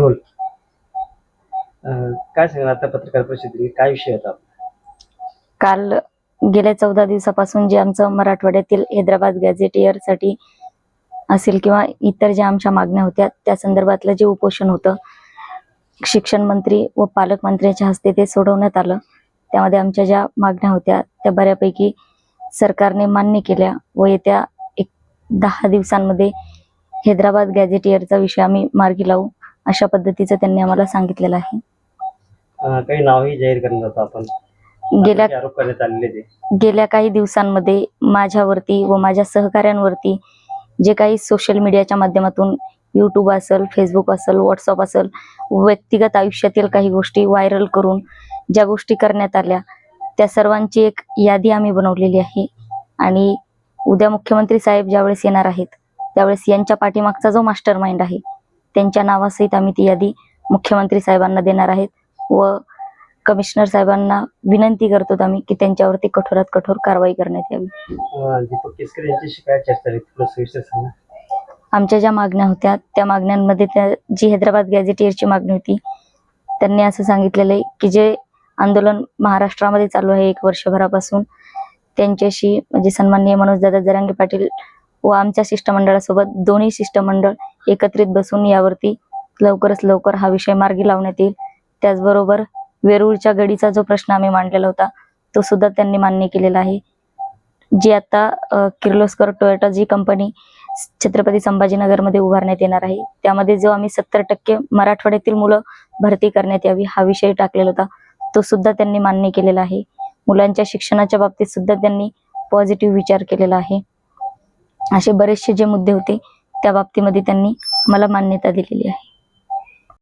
Role काय सांगणार आता पत्रकार परिषदेत? काय विषय होता? काल गेल्या चौदा दिवसापासून जे आमचं मराठवाड्यातील हैदराबाद गॅझेटियरसाठी असेल किंवा इतर ज्या आमच्या मागण्या होत्या त्या संदर्भातलं जे उपोषण होतं शिक्षण मंत्री व पालकमंत्र्यांच्या हस्ते ते सोडवण्यात आलं. त्यामध्ये आमच्या ज्या मागण्या होत्या त्या बऱ्यापैकी सरकारने मान्य केल्या व येत्या एक दहा दिवसांमध्ये हैदराबाद गॅझेटियरचा विषय आम्ही मार्गी लावू. अशा पद्धतीचं त्यांनी आम्हाला सांगितलेलं आहे. काही नावही जाहीर करणार होतं आपण. गेल्या असे आरोप करण्यात आलेले ते. गेल्या काही दिवसांमध्ये माझ्यावरती व माझ्या सहकाऱ्यांवरती जे काही सोशल मीडियाच्या माध्यमातून यूट्यूब असेल फेसबुक असेल व्हॉट्सअप असेल व्यक्तिगत आयुष्यातील काही गोष्टी व्हायरल करून ज्या गोष्टी करण्यात आल्या त्या सर्वांची एक यादी आम्ही बनवलेली आहे. आणि उद्या मुख्यमंत्री साहेब ज्यावेळेस येणार आहेत त्यावेळेस यांच्या पाठीमागचा जो मास्टर माइंड आहे त्यांच्या नावासहित आम्ही ती यादी मुख्यमंत्री साहेबांना देणार आहेत व कमिशनर साहेबांना विनंती करतो आम्ही की त्यांच्यावरती कठोरात कठोर कारवाई करण्यात यावी. दीपक केसकर थोडं सविस्तर सांगा. आमच्या ज्या मागण्या होत्या त्या मागण्यांमध्ये त्या जी हैदराबाद गॅझेटियरची मागणी होती त्यांनी असं सांगितलेलं आहे की जे आंदोलन महाराष्ट्रामध्ये चालू आहे एक वर्षभरापासून त्यांच्याशी म्हणजे सन्माननीय मनोजदादा जरांगे पाटील व आमच्या शिष्टमंडळासोबत दोन्ही शिष्टमंडळ एकत्रित बसून यावरती लवकरच लवकर हा विषय मार्गी लावण्यात येईल. त्याचबरोबर वेरूळच्या गडीचा जो प्रश्न आम्ही मांडलेला होता तो सुद्धा त्यांनी मान्य केलेला आहे. जी आता किर्लोस्कर टोयोटा जी कंपनी छत्रपती संभाजीनगरमध्ये उभारण्यात येणार आहे त्यामध्ये जो आम्ही सत्तर टक्के मराठवाड्यातील मुलं भरती करण्यात यावी हा विषय टाकलेला होता तो सुद्धा त्यांनी मान्य केलेला आहे. मुलांच्या शिक्षणाच्या बाबतीत सुद्धा त्यांनी पॉझिटिव्ह विचार केलेला आहे. असे बरेचसे जे मुद्दे होते त्या बाबतीमध्ये त्यांनी मला मान्यता दिलेली आहे.